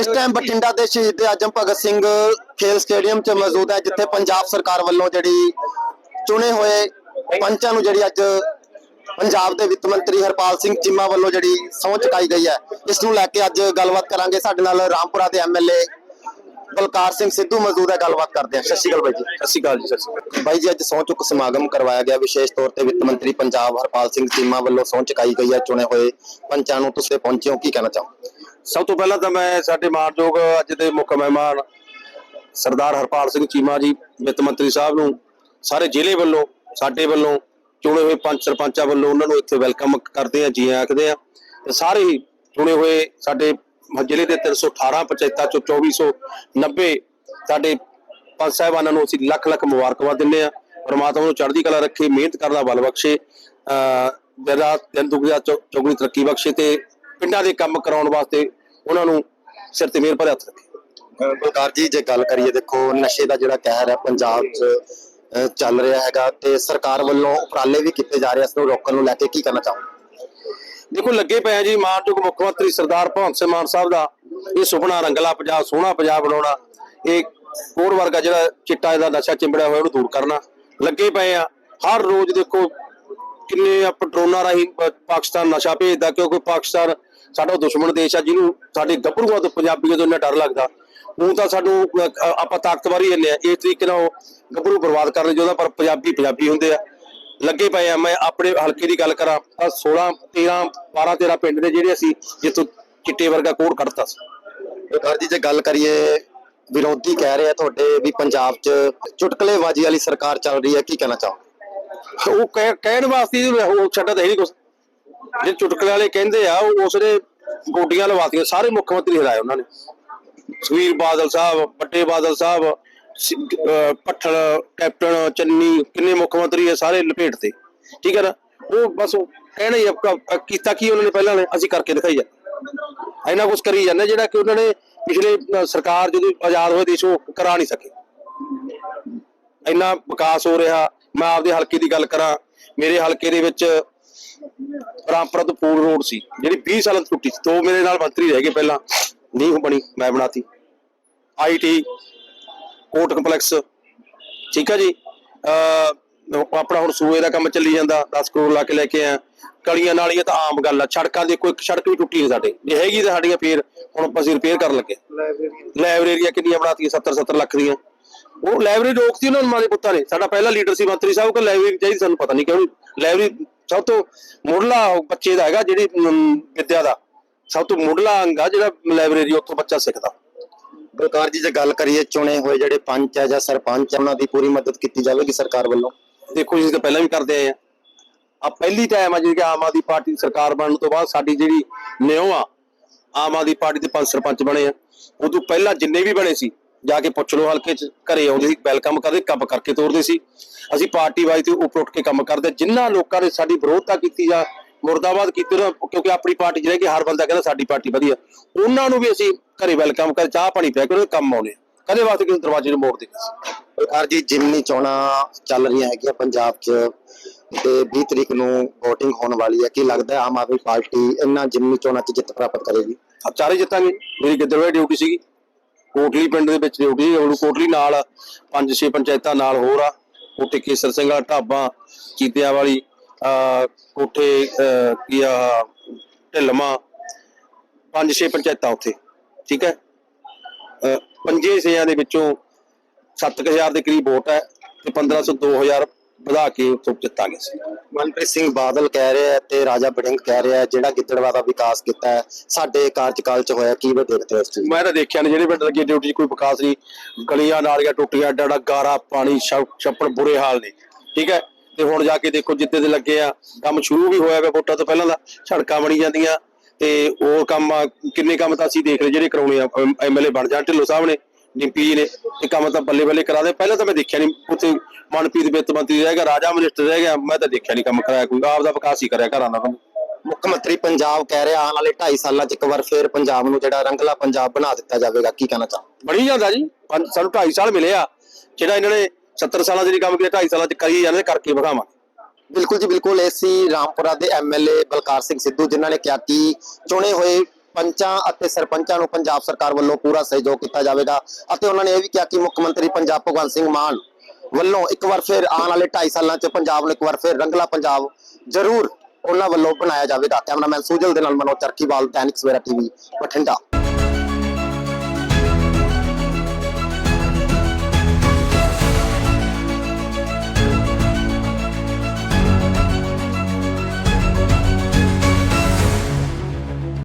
ਇਸ ਟਾਈਮ ਬਠਿੰਡਾ ਦੇ ਸ਼ਹੀਦ ਆਜਮ ਭਗਤ ਸਿੰਘ ਖੇਲ ਸਟੇਡੀਅਮ 'ਚ ਮੌਜੂਦ ਹੈ ਜਿੱਥੇ ਪੰਜਾਬ ਸਰਕਾਰ ਵੱਲੋਂ ਜਿਹੜੀ ਚੁਣੇ ਹੋਏ ਪੰਚਾਂ ਨੂੰ ਜਿਹੜੀ ਅੱਜ ਪੰਜਾਬ ਦੇ ਵਿੱਤ ਮੰਤਰੀ ਹਰਪਾਲ ਸਿੰਘ ਚੀਮਾ ਵੱਲੋਂ ਜਿਹੜੀ ਸਹੁੰ ਚੁਕਾਈ ਗਈ ਹੈ। ਇਸ ਨੂੰ ਲੈ ਕੇ ਅੱਜ ਗੱਲਬਾਤ ਕਰਾਂਗੇ। ਸਾਡੇ ਨਾਲ ਰਾਮਪੁਰਾ ਦੇ ਐਮਐਲਏ ਬਲਕਾਰ ਸਿੰਘ ਸਿੱਧੂ ਮੌਜੂਦ ਹੈ। ਗੱਲਬਾਤ ਕਰਦੇ ਹਾਂ। ਸਤਿ ਸ਼੍ਰੀ ਅਕਾਲ ਬਾਈ ਜੀ। ਸਤਿ ਸ਼੍ਰੀ ਅਕਾਲ ਜੀ ਸਤਿ ਸ਼੍ਰੀ ਅਕਾਲ। ਬਾਈ ਜੀ ਅੱਜ ਸਹੁੰ ਚੁੱਕ ਸਮਾਗਮ ਕਰਵਾਇਆ ਗਿਆ। ਵਿਸ਼ੇਸ਼ ਤੌਰ ਤੇ ਵਿੱਤ ਮੰਤਰੀ ਪੰਜਾਬ ਹਰਪਾਲ ਸਿੰਘ ਚੀਮਾ ਵੱਲੋਂ ਸਹੁੰ ਚੁਕਾਈ ਗਈ ਹੈ। ਚੁਣੇ ਹੋਏ ਪੰਚਾਂ ਨੂੰ ਤੁਸੀਂ ਪਹੁੰਚੇ ਹੋ। ਕੀ ਕਹਿਣਾ ਚਾਹੋ ਸਭ ਤੋਂ ਪਹਿਲਾਂ ਤਾਂ ਮੈਂ ਸਾਡੇ ਮਾਨਯੋਗ ਅੱਜ ਦੇ ਮੁੱਖ ਮਹਿਮਾਨ ਸਰਦਾਰ ਹਰਪਾਲ ਸਿੰਘ ਚੀਮਾ ਜੀ, ਵਿੱਤ ਮੰਤਰੀ ਸਾਹਿਬ ਨੂੰ, ਸਾਰੇ ਜ਼ਿਲ੍ਹੇ ਵੱਲੋਂ, ਸਾਡੇ ਵੱਲੋਂ, ਚੁਣੇ ਹੋਏ ਪੰਚ ਸਰਪੰਚਾਂ ਵੱਲੋਂ ਉਹਨਾਂ ਨੂੰ ਇੱਥੇ ਵੈਲਕਮ ਕਰਦੇ ਆ ਜੀ ਆਖਦੇ ਆ ਤੇ ਸਾਰੇ ਹੀ ਚੁਣੇ ਹੋਏ ਸਾਡੇ ਜ਼ਿਲ੍ਹੇ ਦੇ 318 ਪੰਚਾਇਤਾਂ ਚੋਂ 2490 ਸਾਡੇ ਪੰਚ ਸਾਹਿਬਾਨਾਂ ਨੂੰ ਅਸੀਂ ਲੱਖ ਲੱਖ ਮੁਬਾਰਕਬਾਦ ਦਿੰਦੇ ਆ ਪਰਮਾਤਮਾ ਨੂੰ ਚੜ੍ਹਦੀ ਕਲਾ ਰੱਖੇ, ਮਿਹਨਤ ਕਰਨ ਦਾ ਬਲ ਬਖਸ਼ੇ, ਅਹ ਜਰਾ ਦਿਨ ਦੁਗਿਆ ਚੌਗਣੀ ਤਰੱਕੀ ਬਖਸ਼ੇ ਤੇ ਪਿੰਡਾਂ ਦੇ ਕੰਮ ਕਰਾਉਣ ਵਾਸਤੇ ਉਹਨਾਂ ਨੂੰ ਸਿਰ ਤੇ ਮਿਹਰ ਭਰੇ ਹੱਥ ਰੱਖੇ। ਬਲਕਾਰ ਜੀ ਜੇ ਗੱਲ ਕਰੀਏ ਦੇਖੋ ਨਸ਼ੇ ਦਾ ਜਿਹੜਾ ਕਹਿਰ ਹੈ ਪੰਜਾਬ 'ਚ ਚੱਲ ਰਿਹਾ ਹੈਗਾ ਤੇ ਸਰਕਾਰ ਵੱਲੋਂ ਉਪਰਾਲੇ ਵੀ ਕੀਤੇ ਜਾ ਰਹੇ ਇਸ ਨੂੰ ਰੋਕਣ ਨੂੰ ਲੈ ਕੇ ਕੀ ਕਹਿਣਾ ਚਾਹੋ ਦੇਖੋ ਲੱਗੇ ਪਏ ਆ ਜੀ ਮਾਨਯੋਗ ਮੁੱਖ ਮੰਤਰੀ ਸਰਦਾਰ ਭਗਵੰਤ ਸਿੰਘ ਮਾਨ ਸਾਹਿਬ ਦਾ ਇਹ ਸੁਪਨਾ ਰੰਗਲਾ ਪੰਜਾਬ ਸੋਹਣਾ ਪੰਜਾਬ ਬਣਾਉਣਾ ਇਹ ਕੋੜ ਵਰਗਾ ਜਿਹੜਾ ਚਿੱਟਾ ਇਹਦਾ ਨਸ਼ਾ ਚਿੰਬੜਿਆ ਹੋਇਆ ਉਹਨੂੰ ਦੂਰ ਕਰਨਾ। ਲੱਗੇ ਪਏ ਆ ਹਰ ਰੋਜ਼ ਦੇਖੋ ਕਿੰਨੇ ਆ ਪੈਟਰੋਲਾਂ ਰਾਹੀਂ ਪਾਕਿਸਤਾਨ ਨਸ਼ਾ ਭੇਜਦਾ ਕਿਉਂਕਿ ਪਾਕਿਸਤਾਨ ਸਾਡਾ ਦੁਸ਼ਮਣ ਦੇਸ਼ ਆ ਜਿਹਨੂੰ ਸਾਡੇ ਗੱਭਰੂਆਂ ਤੋਂ ਪੰਜਾਬੀਆਂ ਤੋਂ ਇੰਨਾ ਡਰ ਲੱਗਦਾ। ਉਹ ਤਾਂ ਸਾਨੂੰ ਆਪਾਂ ਤਾਕਤਵਰ ਹੀ ਇੰਨੇ ਆ। ਇਸ ਤਰੀਕੇ ਨਾਲ ਗੱਭਰੂ ਬਰਬਾਦ ਕਰਨ ਚਾਹੁੰਦਾ ਪਰ ਪੰਜਾਬੀ ਪੰਜਾਬੀ ਹੁੰਦੇ ਆ। ਲੱਗੇ ਪਏ ਆ। ਮੈਂ ਆਪਣੇ ਹਲਕੇ ਦੀ ਗੱਲ ਕਰਾਂ ਤਾਂ 16 13 12 13 ਪਿੰਡ ਨੇ ਜਿਹੜੇ ਅਸੀਂ ਜਿੱਥੋਂ ਚਿੱਟੇ ਵਰਗਾ ਕੋਡ ਕੱਢਤਾ ਸੀ। ਬਲਕਾਰ ਜੀ ਜੇ ਗੱਲ ਕਰੀਏ ਵਿਰੋਧੀ ਕਹਿ ਰਹੇ ਆ ਤੁਹਾਡੇ ਵੀ ਪੰਜਾਬ 'ਚ ਚੁਟਕਲੇਬਾਜ਼ੀ ਵਾਲੀ ਸਰਕਾਰ ਚੱਲ ਰਹੀ ਹੈ। ਕੀ ਕਹਿਣਾ ਚਾਹੋ ਉਹ ਕਹਿ- ਕਹਿਣ ਵਾਸਤੇ ਉਹ ਛੱਡਾ ਤਾਂ ਹੈ ਨਹੀਂ ਕੁਛ। ਜੇ ਚੁਟਕਲੇ ਵਾਲੇ ਕਹਿੰਦੇ ਆ ਉਹ ਉਸਨੇ ਗੋਡੀਆਂ ਲਵਾਤੀਆਂ ਸਾਰੇ ਮੁੱਖ ਮੰਤਰੀ ਹਰਾਏ ਉਹਨਾਂ ਨੇ। ਸੁਖਬੀਰ ਬਾਦਲ ਸਾਹਿਬ ਵੱਡੇ ਬਾਦਲ ਸਾਹਿਬ ਸ- ਕੈਪਟਨ ਚੰਨੀ ਕਿੰਨੇ ਮੁੱਖ ਮੰਤਰੀ ਆ ਸਾਰੇ ਲਪੇਟ ਤੇ। ਠੀਕ ਹੈ ਨਾ? ਉਹ ਬਸ ਕਹਿਣਾ ਹੀ ਆ, ਕੀਤਾ ਕੀ ਉਹਨਾਂ ਨੇ ਪਹਿਲਾਂ ਨੇ ਅਸੀਂ ਕਰਕੇ ਦਿਖਾਈ ਜਾ ਇੰਨਾ ਕੁਝ ਕਰੀ ਜਾਂਦੇ ਜਿਹੜਾ ਕਿ ਉਹਨਾਂ ਨੇ ਪਿਛਲੇ ਸਰਕਾਰ ਜਦੋਂ ਆਜ਼ਾਦ ਹੋਏ ਦੇਸ਼ ਉਹ ਕਰਾ ਨਹੀਂ ਸਕੇ। ਇੰਨਾ ਵਿਕਾਸ ਹੋ ਰਿਹਾ ਮੈਂ ਆਪਦੇ ਹਲਕੇ ਦੀ ਗੱਲ ਕਰਾਂ ਮੇਰੇ ਹਲਕੇ ਦੇ ਵਿੱਚ ਰਾਮਪੁਰਾ ਤੋਂ ਪੂਲ ਰੋਡ ਸੀ, ਜਿਹੜੀ 20 ਸਾਲਾਂ ਤੋਂ ਟੁੱਟੀ ਸੀ। ਦੋ ਮੇਰੇ ਨਾਲ ਮੰਤਰੀ ਰਹਿ ਗਏ ਪਹਿਲਾਂ, ਨਹੀਂ ਬਣੀ, ਮੈਂ ਬਣਾਤੀ। ਆਈਟੀ ਕੋਰਟ ਕੰਪਲੈਕਸ, ਠੀਕ ਹੈ ਜੀ? ਆਪਣਾ ਹੁਣ ਸੂਏ ਦਾ ਕੰਮ ਚੱਲੀ ਜਾਂਦਾ 10 ਕਰੋੜ ਲਾ ਕੇ ਲੈ ਕੇ ਆ ਕਲੀਆਂ ਨਾਲੀਆਂ ਤਾਂ ਆਮ ਗੱਲ ਆ, ਸੜਕਾਂ ਦੀ ਕੋਈ ਸੜਕ ਵੀ ਟੁੱਟੀ ਨਹੀਂ ਸਾਡੇ। ਜੇ ਹੈਗੀ ਤਾਂ ਸਾਡੀਆਂ ਫੇਰ, ਹੁਣ ਅਸੀਂ ਰਿਪੇਅਰ ਕਰਨ ਲੱਗੇ। ਲਾਇਬ੍ਰੇਰੀਆਂ ਕਿੰਨੀਆਂ ਬਣਾਤੀਆਂ 70 70 ਲੱਖ ਦੀਆਂ। ਉਹ ਲਾਇਬ੍ਰੇਰੀ ਰੋਕਤੀ ਉਹਨਾਂ ਮਾਰੇ ਪੁੱਤਾਂ ਨੇ। ਸਾਡਾ ਪਹਿਲਾ ਲੀਡਰ ਸੀ ਮੰਤਰੀ ਸਾਹਿਬ ਕਿ ਲਾਇਬ੍ਰੇਰੀ ਚਾਹੀਦੀ ਸਾਨੂੰ ਪਤਾ ਨਹੀਂ ਕਿਉਂ ਲਾਇਬ੍ਰੇਰੀ ਸਭ ਤੋਂ ਮੁੱਢਲਾ ਬੱਚੇ ਦਾ ਹੈਗਾ ਜਿਹੜੀ ਵਿਦਿਆ ਦਾ। ਸਭ ਤੋਂ ਮੁੱਢਲਾ ਅੰਗ ਆ ਜਿਹੜਾ ਲਾਇਬ੍ਰੇਰੀ ਉੱਥੋਂ ਬੱਚਾ ਸਿੱਖਦਾ। ਬਲਕਾਰ ਜੀ ਜੇ ਗੱਲ ਕਰੀਏ ਚੁਣੇ ਹੋਏ ਜਿਹੜੇ ਪੰਚ ਹੈ ਜਾਂ ਸਰਪੰਚ ਹੈ ਉਹਨਾਂ ਦੀ ਪੂਰੀ ਮਦਦ ਕੀਤੀ ਜਾਵੇਗੀ ਸਰਕਾਰ ਵੱਲੋਂ? ਦੇਖੋ ਜੀ ਤਾਂ ਪਹਿਲਾਂ ਵੀ ਕਰਦੇ ਆਏ ਆ। ਆ ਪਹਿਲੀ ਟਾਈਮ ਆ ਜਿਹੜੀ ਕਿ ਆਮ ਆਦਮੀ ਪਾਰਟੀ ਦੀ ਸਰਕਾਰ ਬਣਨ ਤੋਂ ਬਾਅਦ ਸਾਡੀ ਜਿਹੜੀ ਨਿਉ ਆ ਆਮ ਆਦਮੀ ਪਾਰਟੀ ਦੇ ਪੰਜ ਸਰਪੰਚ ਬਣੇ ਆ। ਉਦੋਂ ਪਹਿਲਾਂ ਜਿੰਨੇ ਵੀ ਬਣੇ ਸੀ ਜਾ ਕੇ ਪੁੱਛ ਲਓ ਹਲਕੇ 'ਚ ਘਰੇ ਆਉਂਦੇ ਸੀ ਵੈਲਕਮ ਕਰਦੇ ਕੰਮ ਕਰਕੇ ਤੋਰਦੇ ਸੀ। ਅਸੀਂ ਪਾਰਟੀ ਵਾਈਜ਼ ਤੇ ਉੱਪਰ ਉੱਠ ਕੇ ਕੰਮ ਕਰਦੇ। ਜਿਨ੍ਹਾਂ ਲੋਕਾਂ ਨੇ ਸਾਡੀ ਵਿਰੋਧਤਾ ਕੀਤੀ ਜਾਂ ਮੁਰਦਾਬਾਦ ਕੀਤੀ ਉਹਨਾਂ ਕਿਉਂਕਿ ਆਪਣੀ ਪਾਰਟੀ ਜਿਹੜੇ ਕਿ ਹਰ ਬੰਦਾ ਕਹਿੰਦਾ ਸਾਡੀ ਪਾਰਟੀ ਵਧੀਆ। ਉਹਨਾਂ ਨੂੰ ਵੀ ਅਸੀਂ ਘਰੇ ਵੈਲਕਮ ਕਰ ਚਾਹ ਪਾਣੀ ਪਿਆ ਕੇ ਦੇ ਕੰਮ ਆਉਣੇ ਆ। ਕਦੇ ਵਾਸਤੇ ਕਿਸੇ ਦਰਵਾਜ਼ੇ ਨੂੰ ਮੋੜਦੇ ਨਹੀਂ ਸੀ। ਬਲਕਾਰ ਜੀ ਜਿਮਨੀ ਚੋਣਾਂ ਚੱਲ ਰਹੀਆਂ ਹੈਗੀਆਂ ਪੰਜਾਬ 'ਚ ਤੇ 20 ਤਰੀਕ ਨੂੰ VOTING ਹੋਣ ਵਾਲੀ ਹੈ ਕੀ ਲੱਗਦਾ ਆਮ ਆਦਮੀ ਪਾਰਟੀ ਇਹਨਾਂ ਜਿਮਨੀ ਚੋਣਾਂ 'ਚ ਜਿੱਤ ਪ੍ਰਾਪਤ ਕਰੇਗੀ? ਆ ਚਾਰੇ ਜਿੱਤਾਂਗੇ। ਮੇਰੀ ਗਿੱਦੜਵੇ ਡਿਊਟੀ ਸੀਗੀ। ਕੋਟਲੀ ਪਿੰਡ ਦੇ ਵਿੱਚ ਡਿਊਟੀ ਸੀ ਕੋਟਲੀ ਨਾਲ ਪੰਜ ਛੇ ਪੰਚਾਇਤਾਂ ਨਾਲ ਹੋਰ ਆ। ਕੋਟੇ ਕੇਸਰ ਸਿੰਘ ਵਾਲਾ ਢਾਬਾ ਚੀਤਿਆਂ ਵਾਲੀ ਕੋਠੇ ਅਹ, ਕੀ ਆ ਢਿਲਮਾ ਪੰਜ ਛੇ ਪੰਚਾਇਤਾਂ ਉੱਥੇ ਠੀਕ ਹੈ? ਪੰਜੇ ਛੇਆਂ ਦੇ ਵਿੱਚੋਂ 7000 ਦੇ ਕਰੀਬ ਵੋਟ ਹੈ ਤੇ 1500 2000 ਵਧਾ ਕੇ ਉੱਥੋਂ ਜਿੱਤਾਂਗੇ ਅਸੀਂ ਮਨਪ੍ਰੀਤ ਸਿੰਘ ਬਾਦਲ ਕਹਿ ਰਿਹਾ ਹੈ ਤੇ ਰਾਜਾ ਬੜਿੰਗ ਕਹਿ ਰਿਹਾ ਹੈ ਜਿਹੜਾ ਗਿੱਦੜਵਾ ਦਾ ਵਿਕਾਸ ਕੀਤਾ ਹੈ ਸਾਡੇ ਕਾਰਜਕਾਲ 'ਚ ਹੋਇਆ ਕੀ ਵੇ ਦੇਖਦੇ ਹੋ ਨੂੰ? ਮੈਂ ਤਾਂ ਦੇਖਿਆ ਨਹੀਂ ਜਿਹੜੇ ਪਿੰਡ ਲੱਗੀ ਡਿਊਟੀ ਕੋਈ ਵਿਕਾਸ ਨਹੀਂ। ਗਲੀਆਂ ਨਾਲੀਆਂ ਟੁੱਟੀਆਂ ਏਡਾ ਗਾਰਾ ਪਾਣੀ ਛੱਪ- ਛੱਪੜ ਬੁਰੇ ਹਾਲ ਨੇ। ਠੀਕ ਹੈ? ਤੇ ਹੁਣ ਜਾ ਕੇ ਦੇਖੋ ਜਿੱਦੇ ਦੇ ਲੱਗੇ ਆ ਕੰਮ ਸ਼ੁਰੂ ਵੀ ਹੋਇਆ ਵਾ ਵੋਟਾਂ ਤੋਂ ਪਹਿਲਾਂ ਦਾ ਸੜਕਾਂ ਬਣੀ ਜਾਂਦੀਆਂ ਤੇ ਉਹ ਕੰਮ ਕਿੰਨੇ ਕੰਮ ਤਾਂ ਅਸੀਂ ਦੇਖ ਰਹੇ ਜਿਹੜੇ ਕਰਾਉਣੇ ਆ ਐਮਐਲਏ ਬਣ ਜਾਣ ਢਿੱਲੋਂ ਸਾਹਿਬ ਨੇ। ਡਿੰਪੀ ਜੀ ਨੇ ਇਹ ਕੰਮ ਤਾਂ ਬੱਲੇ ਬੱਲੇ ਕਰਾ ਦੇ। ਪਹਿਲਾਂ ਤਾਂ ਮੈਂ ਦੇਖਿਆ ਨਹੀਂ ਉੱਥੇ ਮਨਪ੍ਰੀਤ ਵਿੱਤ ਮੰਤਰੀ ਰਹਿ ਗਿਆ ਰਾਜਾ ਮਿਨਿਸਟਰ ਰਹਿ ਗਿਆ ਮੈਂ ਤਾਂ ਦੇਖਿਆ ਨਹੀਂ ਕੰਮ ਕਰਾਇਆ ਕੋਈ ਆਪ ਦਾ ਵਿਕਾਸ ਹੀ ਕਰਿਆ ਘਰਾਂ ਦਾ ਕੰਮ। ਮੁੱਖ ਮੰਤਰੀ ਪੰਜਾਬ ਕਹਿ ਰਿਹਾ ਆਉਣ ਵਾਲੇ 2.5 ਸਾਲਾਂ 'ਚ ਇੱਕ ਵਾਰ ਫੇਰ ਪੰਜਾਬ ਨੂੰ ਜਿਹੜਾ ਰੰਗਲਾ ਪੰਜਾਬ ਬਣਾ ਦਿੱਤਾ ਜਾਵੇਗਾ ਕੀ ਕਹਿਣਾ ਚਾਹੋ ਬਣੀ ਜਾਂਦਾ ਜੀ ਪੰਜ- ਸਾਨੂੰ 2.5 ਸਾਲ ਮਿਲੇ ਆ ਜਿਹੜਾ ਇਹਨਾਂ ਨੇ 70 ਸਾਲਾਂ ਦੇ ਕੰਮ ਕੀਤਾ 2.5 ਸਾਲਾਂ ਚ ਕਰੀ ਜਾਂਦੇ ਕਰਕੇ ਵਿਖਾਵਾਂ। ਬਿਲਕੁਲ ਜੀ ਬਿਲਕੁਲ ਏਸੀ ਰਾਮਪੁਰਾ ਦੇ ਐਮਐਲਏ ਬਲਕਾਰ ਸਿੰਘ ਸਿੱਧੂ ਜਿਨ੍ਹਾਂ ਨੇ ਕਿਹਾ ਕਿ ਚੁਣੇ ਹੋਏ ਪੰਚਾਂ ਅਤੇ ਸਰਪੰਚਾਂ ਨੂੰ ਪੰਜਾਬ ਸਰਕਾਰ ਵੱਲੋਂ ਪੂਰਾ ਸਹਿਯੋਗ ਕੀਤਾ ਜਾਵੇਗਾ ਅਤੇ ਉਹਨਾਂ ਨੇ ਇਹ ਵੀ ਕਿਹਾ ਕਿ ਮੁੱਖ ਮੰਤਰੀ ਪੰਜਾਬ ਭਗਵੰਤ ਸਿੰਘ ਮਾਨ ਵੱਲੋਂ ਇੱਕ ਵਾਰ ਫਿਰ ਆਉਣ ਵਾਲੇ 2.5 ਸਾਲਾਂ 'ਚ ਪੰਜਾਬ ਨੂੰ ਇੱਕ ਵਾਰ ਫਿਰ ਰੰਗਲਾ ਪੰਜਾਬ ਜ਼ਰੂਰ ਉਹਨਾਂ ਵੱਲੋਂ ਬਣਾਇਆ ਜਾਵੇਗਾ। ਕੈਮਰਾਮੈਨ ਸੂਜਲ ਦੇ ਨਾਲ ਮਨੋਜ ਚਰਖੀਵਾਲ, ਦੈਨਿਕ ਸਵੇਰਾ ਟੀਵੀ, ਬਠਿੰਡਾ।